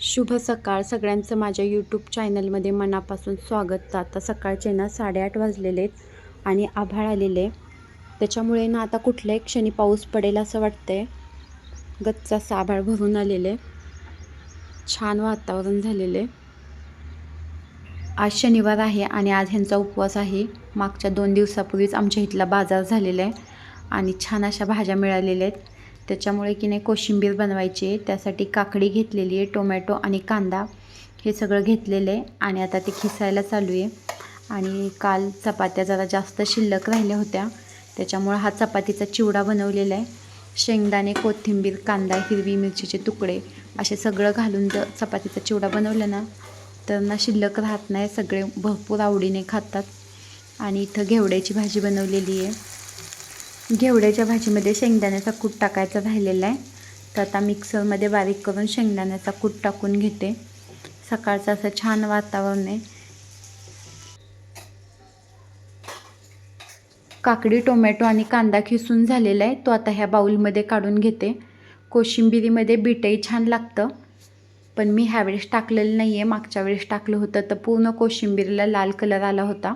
शुभ सकाळ. सगळ्यांचं माझ्या यूट्यूब चॅनलमध्ये मनापासून स्वागत. तर आता सकाळचे ना साडेआठ वाजलेले आहेत आणि आभाळ आलेले आहे. त्याच्यामुळे ना आता कुठल्याही क्षणी पाऊस पडेल असं वाटतंय. गच्चा साभाळ आभाळ भरून आलेले छान वातावरण झालेले आज शनिवार आहे आणि आज ह्यांचा उपवास आहे. मागच्या दोन दिवसापूर्वीच आमच्या इथला बाजार झालेला आहे आणि छान अशा भाज्या मिळालेल्या आहेत. त्याच्यामुळे की नाही कोशिंबीर बनवायची आहे. त्यासाठी काकडी घेतलेली आहे टोमॅटो आणि कांदा. हे सगळं घेतलेलं आहे आणि आता ते खिसायला चालू आहे. आणि काल चपात्या जरा जास्त शिल्लक राहिल्या होत्या. त्याच्यामुळं हा चपातीचा चिवडा बनवलेला आहे. शेंगदाणे कोथिंबीर कांदा हिरवी मिरचीचे तुकडे असे सगळं घालून जर चपातीचा चिवडा बनवला ना तर ना शिल्लक राहत नाही. सगळे भरपूर आवडीने खातात. आणि इथं घेवड्याची भाजी बनवलेली आहे. घेवड्याच्या भाजीमध्ये शेंगदाण्याचा कूट टाकायचा राहिलेला आहे. तर आता मिक्सरमध्ये बारीक करून शेंगदाण्याचा कूट टाकून घेते. सकाळचं असं छान वातावरण आहे. काकडी टोमॅटो आणि कांदा खिसून झालेला आहे. तो आता ह्या बाऊलमध्ये काढून घेते. कोशिंबिरीमध्ये बीटही छान लागतं. पण मी ह्यावेळेस टाकलेलं नाही आहे मागच्या वेळेस टाकलं होतं तर पूर्ण कोशिंबीरीला लाल कलर आला होता.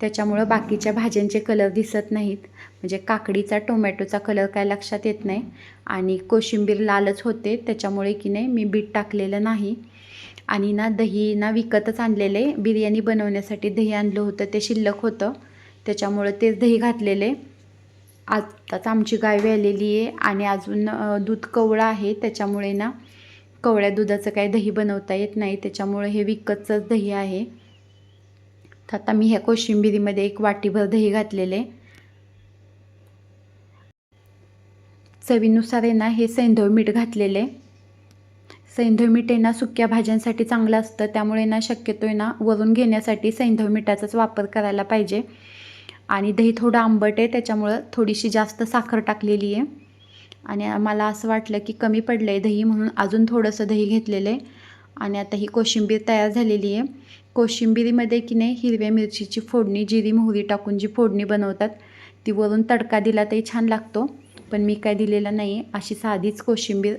त्याच्यामुळं बाकीच्या भाज्यांचे कलर दिसत नाहीत. म्हणजे काकडीचा टोमॅटोचा कलर काय लक्षात येत नाही. आणि कोशिंबीर लालच होते त्याच्यामुळे की नाही मी बीट टाकलेलं नाही. आणि ना दही ना विकतच आणलेले. बिर्याणी बनवण्यासाठी दही आणलं होतं ते शिल्लक होतं. त्याच्यामुळं तेच दही घातलेले. आत्ताच आमची गाय व्यालेली आहे आणि अजून दूध कवळं आहे. त्याच्यामुळे ना कवळ्या दुधाचं काही दही बनवता येत नाही. त्याच्यामुळे हे विकतचंच दही आहे. तर आता मी ह्या कोशिंबिरीमध्ये एक वाटीभर दही घातलेले. चवीनुसार आहे ना हे सैंधव मीठ घातलेले. सैंधव मीठ आहे ना सुक्या भाज्यांसाठी चांगलं असतं. त्यामुळे ना शक्यतो आहे ना वरून घेण्यासाठी सैंधव मिठाचाच वापर करायला पाहिजे. आणि दही थोडं आंबट आहे त्याच्यामुळं थोडीशी जास्त साखर टाकलेली आहे. आणि मला असं वाटलं की कमी पडलं आहे दही म्हणून अजून थोडंसं दही घेतलेलं आहे. आणि आता ही कोशिंबीर तयार झालेली आहे. कोशिंबिरीमध्ये की नाही हिरव्या मिरचीची फोडणी जिरी मोहरी टाकून जी फोडणी बनवतात ती वरून तडका दिला तरी छान लागतो. पण मी काय दिलेला नाही अशी साधीच कोशिंबीर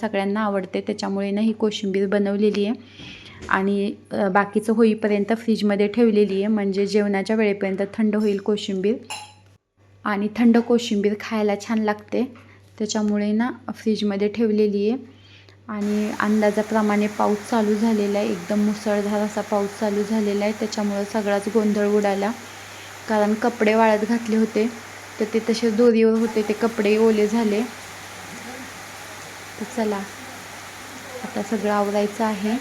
सगळ्यांना आवडते. त्याच्यामुळे ना ही कोशिंबीर बनवलेली आहे. आणि बाकीचं होईपर्यंत फ्रीजमध्ये ठेवलेली आहे. म्हणजे जेवणाच्या वेळेपर्यंत थंड होईल कोशिंबीर. आणि थंड कोशिंबीर खायला छान लागते. त्याच्यामुळे ना फ्रीजमध्ये ठेवलेली आहे. आणि अंदाजाप्रमाणे पाऊस चालू झालेला आहे. एकदम मुसळधार असा पाऊस चालू झालेला आहे. त्याच्यामुळं सगळाच गोंधळ उडाला. कारण कपडे वाळत घातले होते. तर ते तसे दोरीवर होते. ते कपडे ओले झाले. तर चला. आता सगळं आवरायचं आहे.